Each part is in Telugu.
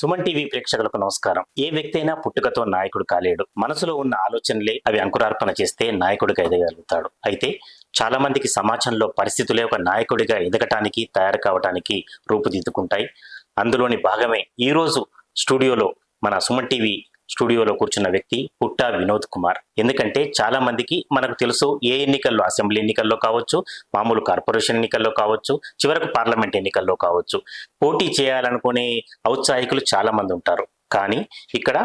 సుమన్ టీవీ ప్రేక్షకులకు నమస్కారం. ఏ వ్యక్తి అయినా పుట్టుకతో నాయకుడు కాలేడు. మనసులో ఉన్న ఆలోచనలే అవి అంకురార్పణ చేస్తే నాయకుడిగా ఎదగలుగుతాడు. అయితే చాలా మందికి సమాజంలో పరిస్థితులే ఒక నాయకుడిగా ఎదగటానికి తయారు కావటానికి రూపుదిద్దుకుంటాయి. అందులోని భాగమే ఈరోజు స్టూడియోలో మన సుమన్ టీవీ స్టూడియోలో కూర్చున్న వ్యక్తి పుట్టా వినోద్ కుమార్. ఎందుకంటే చాలా మందికి మనకు తెలుసు ఏ ఎన్నికల్లో అసెంబ్లీ ఎన్నికల్లో కావచ్చు మామూలు కార్పొరేషన్ ఎన్నికల్లో కావచ్చు చివరకు పార్లమెంట్ ఎన్నికల్లో కావచ్చు. పోటీ చేయాలనుకునే ఔత్సాహికులు చాలా మంది ఉంటారు. కానీ ఇక్కడ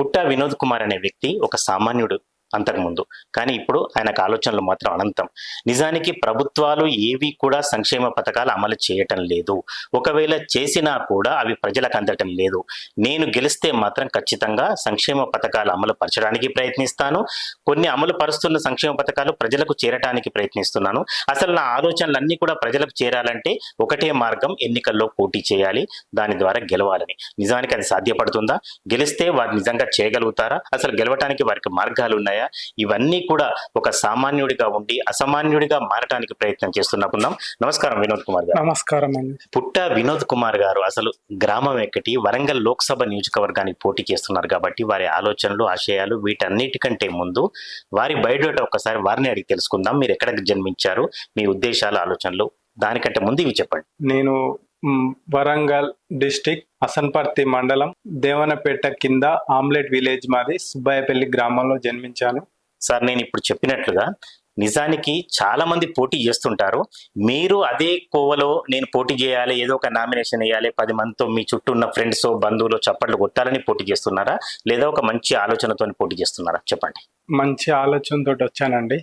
పుట్టా వినోద్ కుమార్ అనే వ్యక్తి ఒక సామాన్యుడు. అంతకుముందు. కానీ ఇప్పుడు ఆయనకు ఆలోచనలు మాత్రం అనంతం. నిజానికి ప్రభుత్వాలు ఏవి కూడా సంక్షేమ పథకాలు అమలు చేయటం లేదు. ఒకవేళ చేసినా కూడా అవి ప్రజలకు అందటం లేదు. నేను గెలిస్తే మాత్రం ఖచ్చితంగా సంక్షేమ పథకాలు అమలు పరచడానికి ప్రయత్నిస్తాను. కొన్ని అమలు పరుస్తున్న సంక్షేమ పథకాలు ప్రజలకు చేరటానికి ప్రయత్నిస్తున్నాను. అసలు నా ఆలోచనలన్నీ కూడా ప్రజలకు చేరాలంటే ఒకటే మార్గం ఎన్నికల్లో పోటీ చేయాలి దాని ద్వారా గెలవాలని. నిజానికి అది సాధ్యపడుతుందా? గెలిస్తే వారు నిజంగా చేయగలుగుతారా? అసలు గెలవటానికి వారికి మార్గాలు ఉన్నాయా ఇవన్నీ కూడా ఒక సామాన్యుడిగా ఉండి అసామాన్యుడిగా మారటానికి ప్రయత్నం చేస్తున్నప్పున్నాం నమస్కారం వినోద్ కుమార్ గారు. నమస్కారం అండి. పుట్ట వినోద్ కుమార్ గారు అసలు గ్రామం ఎక్కటి వరంగల్ లోక్సభ నియోజకవర్గానికి పోటీ చేస్తున్నారు కాబట్టి వారి ఆలోచనలు ఆశయాలు వీటన్నిటికంటే ముందు వారి బయోడేట ఒక్కసారి వారిని అడిగి తెలుసుకుందాం. మీరు ఎక్కడ జన్మించారు? మీ ఉద్దేశాలు ఆలోచనలు దానికంటే ముందు ఇవి చెప్పండి. నేను వరంగల్ డిస్టిక్ అసన్పర్తి మండలం దేవనపేట కింద ఆమ్లెట్ విలేజ్ మాది సుబ్బాయపల్లి గ్రామంలో జన్మించాను. సార్ నేను ఇప్పుడు చెప్పినట్లుగా నిజానికి చాలా మంది పోటీ చేస్తుంటారు. మీరు అదే కోవలో నేను పోటీ చేయాలి ఏదో ఒక నామినేషన్ వేయాలి పది మందితో మీ చుట్టూ ఉన్న ఫ్రెండ్స్ బంధువులు చప్పట్లు కొట్టాలని పోటీ చేస్తున్నారా? లేదా ఒక మంచి ఆలోచనతో పోటీ చేస్తున్నారా? చెప్పండి. మంచి ఆలోచనతో వచ్చానండి.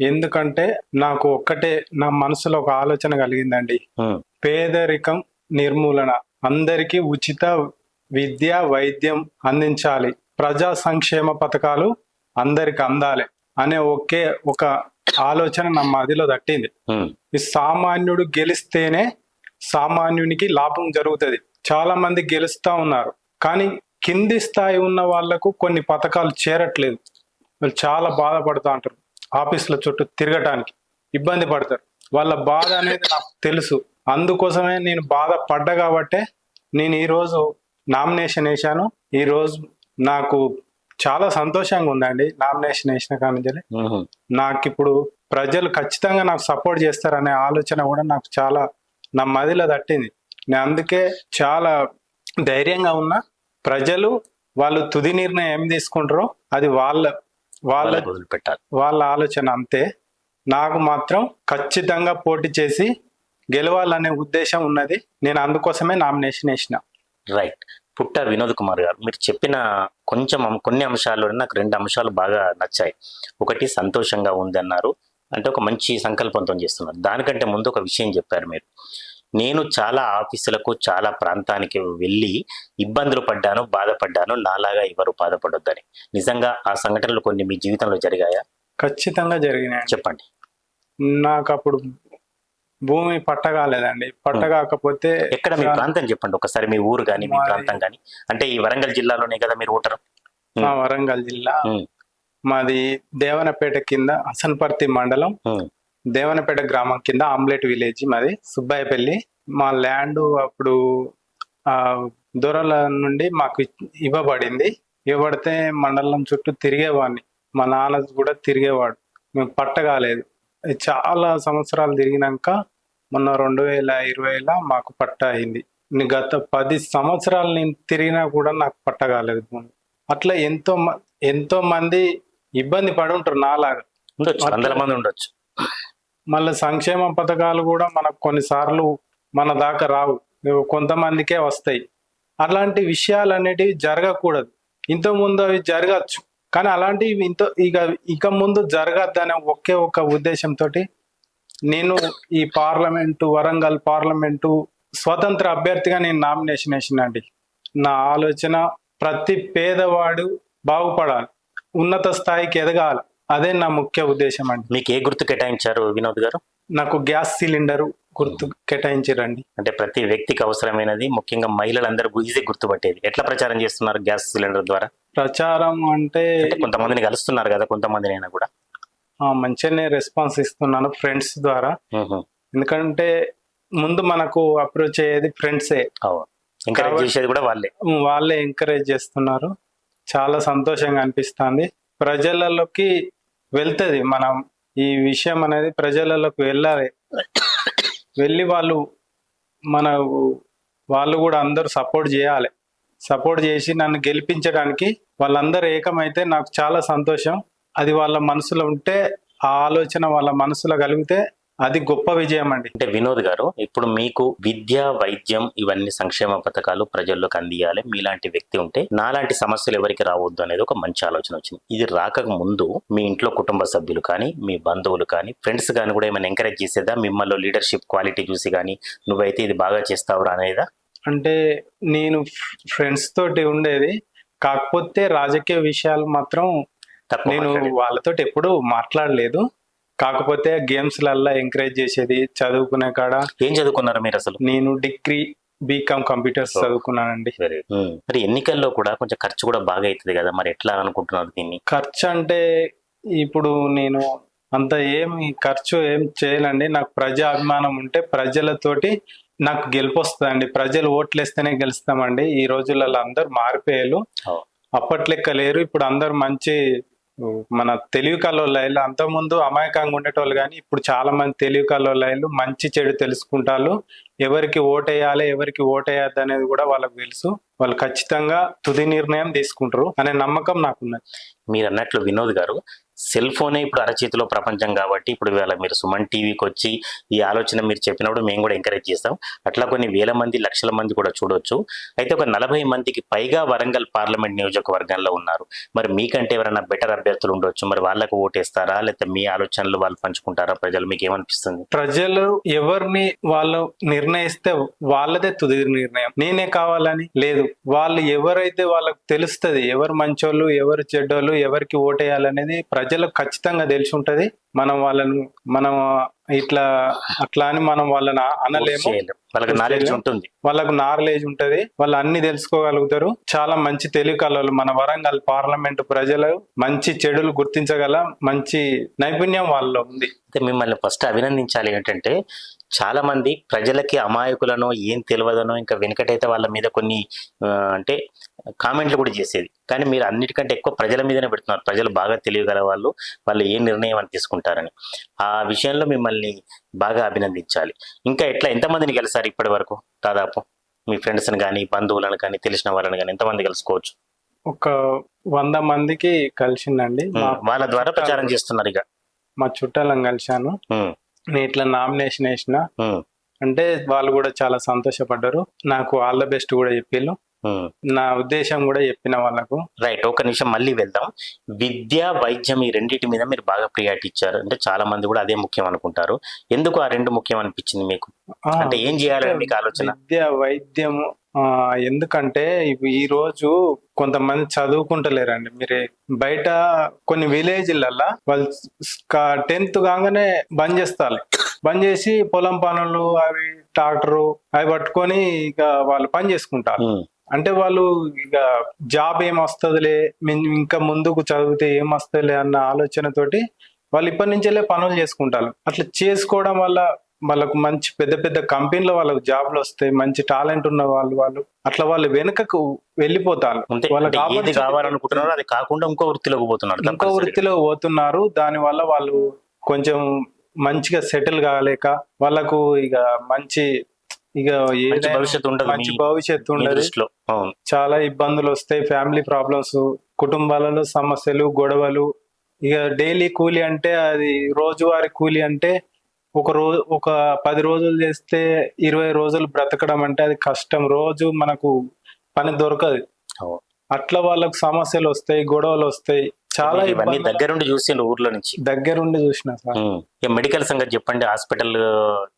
ఎందుకంటే నాకు ఒక్కటే నా మనసులో ఒక ఆలోచన కలిగిందండి. పేదరికం నిర్మూలన. అందరికీ ఉచిత విద్య వైద్యం అందించాలి. ప్రజా సంక్షేమ పథకాలు అందరికి అందాలి అనే ఒకే ఒక ఆలోచన నా మదిలో తట్టింది ఈ సామాన్యుడు గెలిస్తేనే సామాన్యునికి లాభం జరుగుతుంది. చాలా మంది గెలుస్తా ఉన్నారు. కానీ కింది స్థాయి ఉన్న వాళ్ళకు కొన్ని పథకాలు చేరట్లేదు. వాళ్ళు చాలా బాధపడుతూ ఉంటారు. ఆఫీసుల చుట్టూ తిరగటానికి ఇబ్బంది పడతారు. వాళ్ళ బాధ అనేది నాకు తెలుసు. అందుకోసమే నేను బాధ పడ్డా కాబట్టే నేను ఈరోజు నామినేషన్ వేశాను. ఈరోజు నాకు చాలా సంతోషంగా ఉందండి నామినేషన్ వేసిన కానీ నాకు ఇప్పుడు ప్రజలు ఖచ్చితంగా నాకు సపోర్ట్ చేస్తారనే ఆలోచన కూడా నాకు చాలా నా మదిలో తట్టింది. నేను అందుకే చాలా ధైర్యంగా ఉన్నా. ప్రజలు వాళ్ళు తుది నిర్ణయం ఏం తీసుకుంటారో అది వాళ్ళ వాళ్ళ వదిలిపెట్టాలి. వాళ్ళ ఆలోచన అంతే. నాకు మాత్రం ఖచ్చితంగా పోటీ చేసి గెలవాలనే ఉద్దేశం ఉన్నది. నేను అందుకోసమే నామినేషన్ వేసిన. రైట్ పుట్ట వినోద్ కుమార్ గారు మీరు చెప్పిన కొంచెం కొన్ని అంశాలు నాకు రెండు అంశాలు బాగా నచ్చాయి. ఒకటి సంతోషంగా ఉంది అన్నారు. అంటే ఒక మంచి సంకల్పంతో చేస్తున్నారు. దానికంటే ముందు ఒక విషయం చెప్పారు మీరు. నేను చాలా ఆఫీసులకు చాలా ప్రాంతానికి వెళ్ళి ఇబ్బందులు పడ్డాను బాధపడ్డాను. నాలాగా ఎవరు బాధపడొద్దని. నిజంగా ఆ సంఘటనలు కొన్ని మీ జీవితంలో జరిగాయా? ఖచ్చితంగా జరిగినాయి చెప్పండి. నాకు అప్పుడు భూమి పట్టగాలేదండి. పట్టగాకపోతే ఎక్కడ మీ ప్రాంతం చెప్పండి ఒకసారి మీ ఊరు కానీ మీ ప్రాంతం కానీ అంటే ఈ వరంగల్ జిల్లాలోనే కదా మీరు ఓటరు? మా వరంగల్ జిల్లా. మాది దేవనపేట కింద హసన్పర్తి మండలం. దేవనపేట గ్రామం కింద ఆమ్లెట్ విలేజ్ మాది సుబ్బాయపల్లి మా ల్యాండ్ అప్పుడు ఆ దూరాల నుండి మాకు ఇవ్వబడింది. ఇవ్వబడితే మండలం చుట్టూ తిరిగేవాడిని. మా నాన్న కూడా తిరిగేవాడు. మేము పట్టగాలేదు. చాలా సంవత్సరాలు తిరిగినాక మొన్న రెండు వేల ఇరవైలో మాకు పట్ట అయింది. గత పది సంవత్సరాలు నేను తిరిగినా కూడా నాకు పట్టగాలేదు. భూమి అట్లా ఎంతో ఎంతో మంది ఇబ్బంది పడి ఉంటారు నాలాగా వందల మంది ఉండొచ్చు. మళ్ళీ సంక్షేమ పథకాలు కూడా మనకు కొన్నిసార్లు మన దాకా రావు. కొంతమందికే వస్తాయి. అలాంటి విషయాలు అనేటివి జరగకూడదు. ఇంత ముందు అవి జరగచ్చు. కానీ అలాంటివి ఇంత ఇక ఇక ముందు జరగద్దనే ఒకే ఒక ఉద్దేశంతో నేను ఈ పార్లమెంటు వరంగల్ పార్లమెంటు స్వతంత్ర అభ్యర్థిగా నేను నామినేషన్ వేసినండి. నా ఆలోచన ప్రతి పేదవాడు బాగుపడాలి. ఉన్నత స్థాయికి ఎదగాలి. అదే నా ముఖ్య ఉద్దేశం అండి. మీకు ఏ గుర్తు కేటాయించారు వినోద్ గారు? నాకు గ్యాస్ సిలిండర్ గుర్తు కేటాయించారండి. అంటే ప్రతి వ్యక్తికి అవసరమైనది ముఖ్యంగా మహిళలందరూ ఈజీ గుర్తుపట్టేది. ఎట్లా ప్రచారం చేస్తున్నారు గ్యాస్ సిలిండర్ ద్వారా? ప్రచారం అంటే కొంతమందిని కలుస్తున్నారు కదా కొంతమందిని అయినా కూడా మంచిగానే రెస్పాన్స్ ఇస్తున్నాను ఫ్రెండ్స్ ద్వారా. ఎందుకంటే ముందు మనకు అప్రోచ్ అయ్యేది ఫ్రెండ్సే. ఎంకరేజ్ చేసేది కూడా వాళ్ళే. వాళ్ళే ఎంకరేజ్ చేస్తున్నారు. చాలా సంతోషంగా అనిపిస్తుంది. ప్రజలలోకి వెళ్తుంది. మనం ఈ విషయం అనేది ప్రజలలోకి వెళ్ళాలి. వెళ్ళి వాళ్ళు మన వాళ్ళు కూడా అందరూ సపోర్ట్ చేయాలి. సపోర్ట్ చేసి నన్ను గెలిపించడానికి వాళ్ళందరూ ఏకమైతే నాకు చాలా సంతోషం. అది వాళ్ళ మనసులో ఉంటే ఆ ఆలోచన వాళ్ళ మనసులో కలిగితే అది గొప్ప విజయం అండి అంటే వినోద్ గారు ఇప్పుడు మీకు విద్య వైద్యం ఇవన్నీ సంక్షేమ పథకాలు ప్రజల్లోకి అందియాలి. మీలాంటి వ్యక్తి ఉంటే నాలాంటి సమస్యలు ఎవరికి రావద్దు అనేది ఒక మంచి ఆలోచన వచ్చింది. ఇది రాక ముందు మీ ఇంట్లో కుటుంబ సభ్యులు కానీ మీ బంధువులు కానీ ఫ్రెండ్స్ కానీ కూడా ఏమైనా ఎంకరేజ్ చేసేదా? మిమ్మల్ని లీడర్షిప్ క్వాలిటీ చూసి కానీ నువ్వైతే ఇది బాగా చేస్తావురా అనేదా? అంటే నేను ఫ్రెండ్స్ తోటి ఉండేది. కాకపోతే రాజకీయ విషయాలు మాత్రం నేను. వాళ్ళతో ఎప్పుడు మాట్లాడలేదు. కాకపోతే గేమ్స్ లల్లా ఎంకరేజ్ చేసేది చదువుకునే కాడ ఏం చదువుకున్నారు మీరు అసలు? నేను డిగ్రీ బీకామ్ కంప్యూటర్స్. చదువుకున్నానండి. వెరీ మరి ఎన్నికల్లో కూడా కొంచెం ఖర్చు కూడా బాగా అవుతుంది కదా మరి ఎట్లా అనుకుంటున్నారు దీన్ని? ఖర్చు అంటే ఇప్పుడు నేను అంత ఏమి ఖర్చు ఏం చేయనండి. నాకు ప్రజా అభిమానం ఉంటే ప్రజలతోటి నాకు గెలుపు వస్తుందండి ప్రజలు ఓట్లేస్తేనే గెలుస్తామండి. ఈ రోజులలో అందరు మారిపోయారు. అప్పట్లెక్క లేరు. ఇప్పుడు అందరు మంచి మన తెలివి కల్లోళ్ళు అంతకుముందు అమాయకంగా ఉండేటోళ్ళు కానీ ఇప్పుడు చాలా మంది తెలివి కల్లోళ్ళు మంచి చెడు తెలుసుకుంటారు. ఎవరికి ఓటేయాలి ఎవరికి ఓటేయద్దు అనేది కూడా వాళ్ళకి తెలుసు. వాళ్ళు ఖచ్చితంగా తుది నిర్ణయం తీసుకుంటారు అనే నమ్మకం నాకున్నది మీరు అన్నట్లు వినోద్ గారు సెల్ ఫోనే ఇప్పుడు అరచేతిలో ప్రపంచం కాబట్టి ఇప్పుడు ఇవాళ మీరు సుమన్ టీవీకి వచ్చి ఈ ఆలోచన మీరు చెప్పినప్పుడు మేము కూడా ఎంకరేజ్ చేస్తాం. అట్లా కొన్ని వేల మంది లక్షల మంది కూడా చూడొచ్చు. అయితే ఒక నలభై మందికి పైగా వరంగల్ పార్లమెంట్ నియోజకవర్గంలో ఉన్నారు. మరి మీకంటే ఎవరైనా బెటర్ అభ్యర్థులు ఉండొచ్చు. మరి వాళ్ళకు ఓటేస్తారా? లేకపోతే మీ ఆలోచనలు వాళ్ళు పంచుకుంటారా? ప్రజలు మీకు ఏమనిపిస్తుంది? ప్రజలు ఎవరిని వాళ్ళు నిర్ణయిస్తే వాళ్ళదే తుది నిర్ణయం. నేనే కావాలని లేదు. వాళ్ళు ఎవరైతే వాళ్ళకు తెలుస్తుంది ఎవరు మంచోళ్ళు ఎవరు చెడ్డోళ్ళు ఎవరికి ఓటేయాలనేది ప్రజలకు ఖచ్చితంగా తెలిసి ఉంటది. మనం వాళ్ళను మనం ఇట్లా అట్లా అని మనం వాళ్ళని అనలేము. వాళ్ళకి నాలెడ్జ్ ఉంటుంది. వాళ్ళకు నాలెడ్జ్ ఉంటది. వాళ్ళు అన్ని తెలుసుకోగలుగుతారు. చాలా మంచి తెలివి కలలు మన వరంగల్ పార్లమెంట్ ప్రజలు. మంచి చెడులు గుర్తించగల మంచి నైపుణ్యం వాళ్ళలో ఉంది. మిమ్మల్ని ఫస్ట్ అభినందించాలి ఏంటంటే చాలా మంది ప్రజలకి అమాయకులను ఏం తెలియదనో ఇంకా వెనకటైతే వాళ్ళ మీద కొన్ని అంటే కామెంట్లు కూడా చేసేది. కానీ మీరు అన్నిటికంటే ఎక్కువ ప్రజల మీదనే పెడుతున్నారు. ప్రజలు బాగా తెలియగల వాళ్ళు వాళ్ళు ఏ నిర్ణయం అని తీసుకుంటారని. ఆ విషయంలో మిమ్మల్ని బాగా అభినందించాలి. ఇంకా ఎట్లా? ఎంతమందిని కలిసారు ఇప్పటి వరకు? దాదాపు మీ ఫ్రెండ్స్ని కానీ బంధువులను కానీ తెలిసిన వాళ్ళని కానీ ఎంతమంది కలుసుకోవచ్చు? ఒక వంద మందికి కలిసిందండి. వాళ్ళ ద్వారా ప్రచారం చేస్తున్నారు ఇక. మా చుట్టాలను కలిశాను. నేను ఇట్లా నామినేషన్ వేసిన అంటే వాళ్ళు కూడా చాలా సంతోషపడ్డారు. నాకు ఆల్ ద బెస్ట్ కూడా చెప్పిళ్ళు. ఉమ్. నా ఉద్దేశం కూడా చెప్పిన వాళ్ళకు. రైట్ ఒక నిమిషం మళ్ళీ వెళ్దాం. విద్య వైద్యం ఈ రెండింటి మీద మీరు బాగా ప్రియారిటీ ఇచ్చారు. అంటే చాలా మంది కూడా అదే ముఖ్యం అనుకుంటారు. ఎందుకు ఆ రెండు ముఖ్యం అనిపించింది మీకు? అంటే ఏం చేయాలని మీకు ఆలోచన? విద్య వైద్యము ఎందుకంటే ఈ రోజు కొంతమంది చదువుకుంటలేరండి. మీరు బయట కొన్ని విలేజ్లల్లా వాళ్ళు టెన్త్ కాగానే బంద్ చేస్తారు. బంద్ చేసి పొలం పనులు అవి ట్రాక్టరు అవి పట్టుకొని ఇక వాళ్ళు పని చేసుకుంటారు. అంటే వాళ్ళు ఇక జాబ్ ఏం వస్తుందిలే మేము ఇంకా ముందుకు చదివితే ఏం వస్తుందిలే అన్న ఆలోచనతోటి వాళ్ళు ఇప్పటి నుంచెలే పనులు చేసుకుంటారు. అట్లా చేసుకోవడం వల్ల వాళ్ళకు మంచి పెద్ద పెద్ద కంపెనీలో వాళ్ళకు జాబ్లు వస్తాయి మంచి టాలెంట్ ఉన్న వాళ్ళు వాళ్ళు అట్లా వాళ్ళు వెనుకకు వెళ్ళిపోతారు. వాళ్ళకి కావాలనుకుంటున్నారో అది కాకుండా ఇంకో వృత్తిలోకి పోతున్నారు ఇంకో. వృత్తిలో పోతున్నారు. దాని వల్ల వాళ్ళు కొంచెం మంచిగా సెటిల్ కాలేక వాళ్ళకు ఇక మంచి ఇక భవిష్యత్తు ఉండదు మంచి భవిష్యత్తు ఉండదు. చాలా ఇబ్బందులు వస్తాయి. ఫ్యామిలీ ప్రాబ్లమ్స్ కుటుంబాలలో సమస్యలు గొడవలు. ఇక డైలీ కూలి అంటే అది రోజువారి కూలి అంటే ఒక రోజు ఒక పది రోజులు చేస్తే ఇరవై రోజులు బ్రతకడం అంటే అది కష్టం. రోజు మనకు పని దొరకదు. అట్లా వాళ్ళకు సమస్యలు వస్తాయి గొడవలు వస్తాయి. చాలా ఇవన్నీ దగ్గరుండి చూసిండ్రు ఊర్లో నుంచి. దగ్గరుండి చూసిన సార్. మెడికల్ సంగతి చెప్పండి. హాస్పిటల్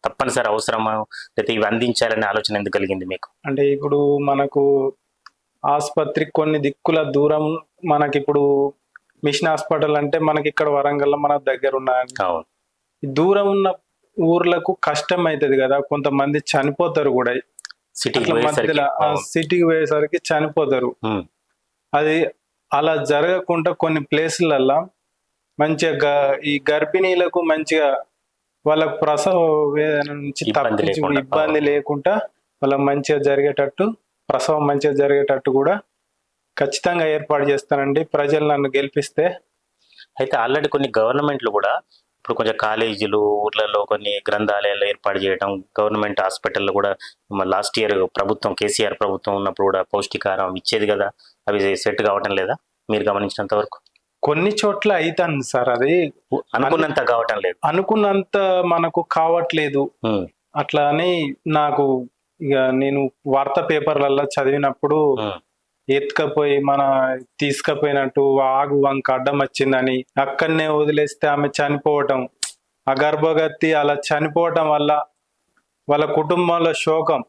తప్పనిసరి అవసరమా? లేకపోతే ఇవి అందించాలనే ఆలోచన ఎందుకు కలిగింది మీకు? అంటే ఇప్పుడు మనకు ఆసుపత్రి కొన్ని దిక్కుల దూరం మనకి ఇప్పుడు మిషన్ హాస్పిటల్ అంటే మనకి ఇక్కడ వరంగల్ మన దగ్గర అవును. దూరం ఉన్న ఊర్లకు కష్టం అవుతుంది కదా కొంతమంది చనిపోతారు కూడా సిటీకి పోయేసరికి మధ్యలో. సిటీకి పోయేసరికి చనిపోతారు. అది అలా జరగకుండా కొన్ని ప్లేసులల్లో మంచిగా ఈ గర్భిణీలకు మంచిగా వాళ్ళకు ప్రసవ వేదన నుంచి తప్పించి. ఇబ్బంది లేకుండా వాళ్ళకి మంచిగా జరిగేటట్టు ప్రసవం మంచిగా జరిగేటట్టు కూడా ఖచ్చితంగా ఏర్పాటు చేస్తానండి ప్రజలు నన్ను గెలిపిస్తే అయితే ఆల్రెడీ కొన్ని గవర్నమెంట్లు కూడా ఇప్పుడు కొంచెం కాలేజీలు ఊర్లలో కొన్ని గ్రంథాలయాలు ఏర్పాటు చేయడం గవర్నమెంట్ హాస్పిటల్లో కూడా లాస్ట్ ఇయర్ ప్రభుత్వం కేసీఆర్ ప్రభుత్వం ఉన్నప్పుడు కూడా పౌష్టికారం ఇచ్చేది కదా అవి సెట్ కావటం లేదా? మీరు గమనించినంత వరకు? కొన్ని చోట్ల అవుతుంది సార్ అది అనుకున్నంత కావటం లేదు. అనుకున్నంత మనకు కావట్లేదు. అట్లా అని నాకు ఇక నేను వార్తా పేపర్లలో చదివినప్పుడు ఎత్తుకపోయి మన తీసుకపోయినట్టు ఆగు వంక అడ్డం వచ్చిందని అక్కడనే వదిలేస్తే ఆమె చనిపోవటం. ఆ గర్భగతి అలా చనిపోవటం వల్ల వాళ్ళ కుటుంబంలో శోకం.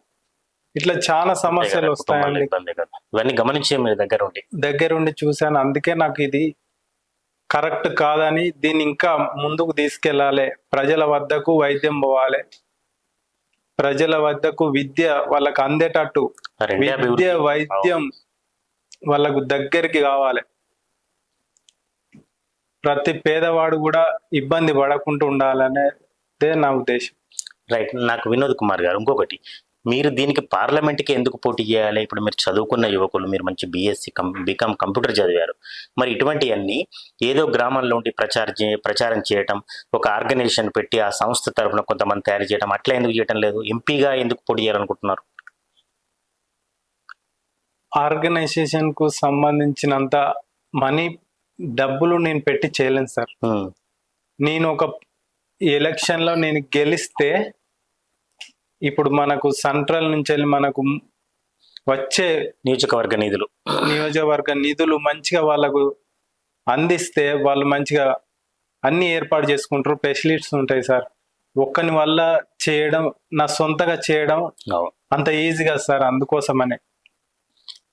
ఇట్లా చాలా సమస్యలు వస్తాయండి. ఇవన్నీ గమనించే మీరు దగ్గర ఉండి దగ్గరుండి చూశాను. అందుకే నాకు ఇది కరెక్ట్ కాదని దీన్ని ఇంకా ముందుకు తీసుకెళ్ళాలి. ప్రజల వద్దకు వైద్యం పోవాలి. ప్రజల వద్దకు విద్య వాళ్ళకు అందేటట్టు. విద్య వైద్యం వాళ్ళకు దగ్గరికి కావాలి. ప్రతి పేదవాడు కూడా ఇబ్బంది పడకుండా ఉండాలనేదే నా ఉద్దేశం. రైట్ నాకు వినోద్ కుమార్ గారు ఇంకొకటి. మీరు దీనికి పార్లమెంట్కి ఎందుకు పోటీ చేయాలి? ఇప్పుడు మీరు చదువుకున్న యువకులు మీరు మంచి బీఎస్సీ కం బీకామ్ కంప్యూటర్ చదివారు. మరి ఇటువంటివన్నీ ఏదో గ్రామంలో ఉండి ప్రచారం ప్రచారం చేయటం ఒక ఆర్గనైజేషన్ పెట్టి ఆ సంస్థ తరఫున కొంతమంది తయారు చేయడం అట్లా ఎందుకు చేయటం లేదు? ఎంపీగా ఎందుకు పోటీ చేయాలనుకుంటున్నారు? ఆర్గనైజేషన్కు సంబంధించినంత మనీ డబ్బులు నేను పెట్టి చేయలేను సార్. నేను ఒక ఎలక్షన్లో నేను గెలిస్తే ఇప్పుడు మనకు సెంట్రల్ నుంచి వెళ్ళి మనకు వచ్చే నియోజకవర్గ నిధులు. నియోజకవర్గ నిధులు మంచిగా వాళ్ళకు అందిస్తే వాళ్ళు మంచిగా అన్ని ఏర్పాటు చేసుకుంటారు. ఫెసిలిటీస్ ఉంటాయి సార్. ఒక్కని వల్ల చేయడం నా సొంతగా చేయడం. అంత ఈజీగా సార్. అందుకోసమనే.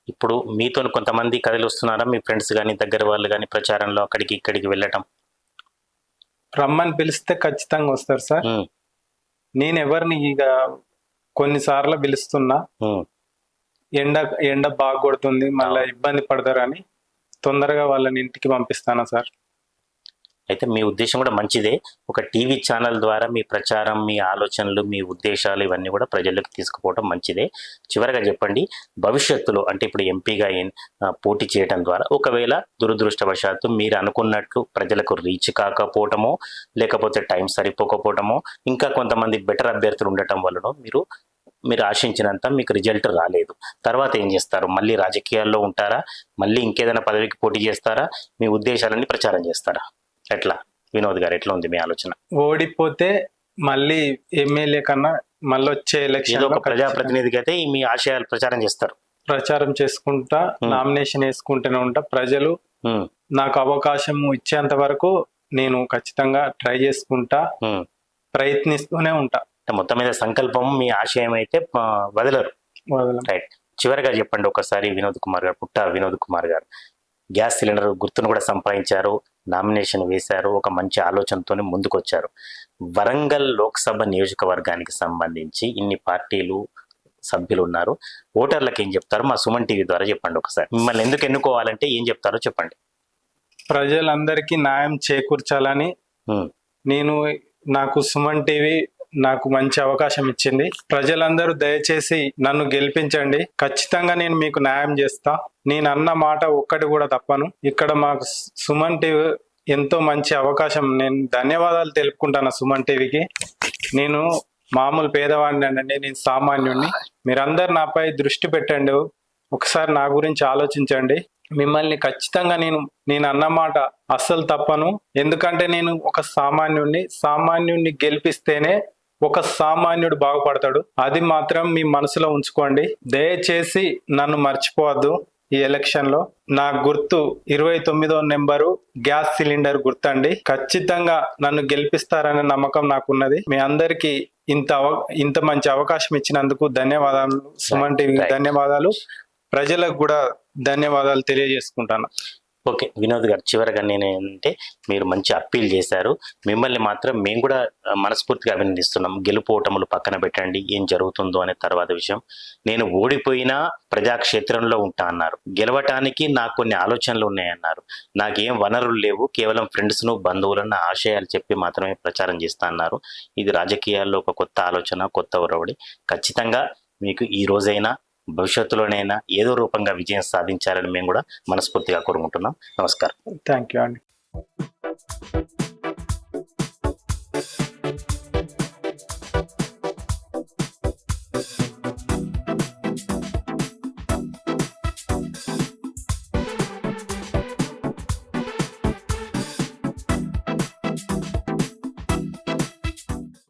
ఇప్పుడు మీతో కొంతమంది కథలు వస్తున్నారా? మీ ఫ్రెండ్స్ కానీ దగ్గర వాళ్ళు కానీ ప్రచారంలో అక్కడికి ఇక్కడికి వెళ్ళటం. రమ్మని పిలిస్తే ఖచ్చితంగా వస్తారు సార్. నేను ఎవరిని ఇక కొన్నిసార్లు పిలుస్తున్నా. ఎండ ఎండ బాగా కొడుతుంది మళ్ళీ ఇబ్బంది పడతారని తొందరగా వాళ్ళని ఇంటికి పంపిస్తాను సార్. అయితే మీ ఉద్దేశం కూడా మంచిదే. ఒక టీవీ ఛానల్ ద్వారా మీ ప్రచారం మీ ఆలోచనలు మీ ఉద్దేశాలు ఇవన్నీ కూడా ప్రజలకు తీసుకుపోవడం మంచిదే. చివరగా చెప్పండి భవిష్యత్తులో అంటే ఇప్పుడు ఎంపీగా పోటీ చేయడం ద్వారా ఒకవేళ దురదృష్టవశాత్తు మీరు అనుకున్నట్లు ప్రజలకు రీచ్ కాకపోవటమో లేకపోతే టైం సరిపోకపోవటమో ఇంకా కొంతమంది బెటర్ అభ్యర్థులు ఉండటం వలన మీరు మీరు ఆశించినంత మీకు రిజల్ట్ రాలేదు. తర్వాత ఏం చేస్తారు? మళ్ళీ రాజకీయాల్లో ఉంటారా? మళ్ళీ ఇంకేదైనా పదవికి పోటీ చేస్తారా? మీ ఉద్దేశాలన్నీ ప్రచారం చేస్తారా? ఎట్లా? వినోద్ గారు ఎట్లా ఉంది మీ ఆలోచన? ఓడిపోతే మళ్ళీ ఎమ్మెల్యే కన్నా మళ్ళీ వచ్చే ఎలక్షన్ ఒక ప్రజాప్రతినిధికి అయితే మీ ఆశయాలు ప్రచారం చేస్తారు. ప్రచారం చేసుకుంటా నామినేషన్ వేసుకుంటూనే ఉంటా. ప్రజలు నాకు అవకాశం ఇచ్చేంత వరకు నేను ఖచ్చితంగా ట్రై చేసుకుంటా. ప్రయత్నిస్తూనే ఉంటా. అంటే మొత్తం మీద సంకల్పం మీ ఆశయం అయితే వదలరు. రైట్ చివరిగా చెప్పండి ఒకసారి వినోద్ కుమార్ గారు పుట్ట వినోద్ కుమార్ గారు. గ్యాస్ సిలిండర్ గుర్తును కూడా సంపాదించారు. నామినేషన్ వేశారు. ఒక మంచి ఆలోచనతోనే ముందుకు వచ్చారు వరంగల్ లోక్సభ నియోజకవర్గానికి సంబంధించి ఇన్ని పార్టీలు సభ్యులు ఉన్నారు ఓటర్లకు ఏం చెప్తారు? మా సుమన్ టీవీ ద్వారా చెప్పండి ఒకసారి. మిమ్మల్ని ఎందుకు ఎన్నుకోవాలంటే ఏం చెప్తారో చెప్పండి. ప్రజలందరికీ న్యాయం చేకూర్చాలని నేను నాకు సుమన్ టీవీ నాకు మంచి అవకాశం ఇచ్చింది. ప్రజలందరూ దయచేసి నన్ను గెలిపించండి. ఖచ్చితంగా నేను మీకు న్యాయం చేస్తా. నేను అన్న మాట ఒక్కటి కూడా తప్పను. ఇక్కడ మాకు సుమన్ టీవీ ఎంతో మంచి అవకాశం. నేను ధన్యవాదాలు తెలుపుకుంటాను సుమన్ టీవీకి. నేను మామూలు పేదవాడిని అండి. నేను సామాన్యుడిని మీరందరు నాపై దృష్టి పెట్టండి. ఒకసారి నా గురించి ఆలోచించండి. మిమ్మల్ని ఖచ్చితంగా నేను నేను అన్నమాట అస్సలు తప్పను. ఎందుకంటే నేను ఒక సామాన్యుడిని సామాన్యుడిని గెలిపిస్తేనే ఒక సామాన్యుడు బాగుపడతాడు. అది మాత్రం మీ మనసులో ఉంచుకోండి. దయచేసి నన్ను మర్చిపోవద్దు ఈ ఎలక్షన్లో. నా గుర్తు ఇరవై తొమ్మిదో నెంబరు గ్యాస్ సిలిండర్ గుర్తండి. ఖచ్చితంగా నన్ను గెలిపిస్తారనే నమ్మకం నాకున్నది. మీ అందరికి ఇంత అవ- ఇంత మంచి అవకాశం ఇచ్చినందుకు ధన్యవాదాలు. సుమన్ టీవీ. ధన్యవాదాలు. ప్రజలకు కూడా ధన్యవాదాలు తెలియజేసుకుంటాను. ఓకే. వినోద్ గారు చివరగా నేను ఏంటంటే మీరు మంచి అప్పీల్ చేశారు. మిమ్మల్ని మాత్రం మేము కూడా మనస్ఫూర్తిగా అభినందిస్తున్నాం. గెలుపోటములు పక్కన పెట్టండి. ఏం జరుగుతుందో అనే తర్వాత విషయం. నేను ఓడిపోయినా ప్రజాక్షేత్రంలో ఉంటా అన్నారు. గెలవటానికి నాకు కొన్ని ఆలోచనలు ఉన్నాయన్నారు. నాకేం వనరులు లేవు. కేవలం ఫ్రెండ్స్ను బంధువులను ఆశయాలు చెప్పి మాత్రమే ప్రచారం చేస్తా అన్నారు. ఇది రాజకీయాల్లో ఒక కొత్త ఆలోచన కొత్త ఒరవడి. ఖచ్చితంగా మీకు ఈ రోజైనా భవిష్యత్తులోనైనా ఏదో రూపంగా విజయం సాధించాలని మేము కూడా మనస్ఫూర్తిగా కోరుకుంటున్నాం. నమస్కారం. థ్యాంక్ యూ అండి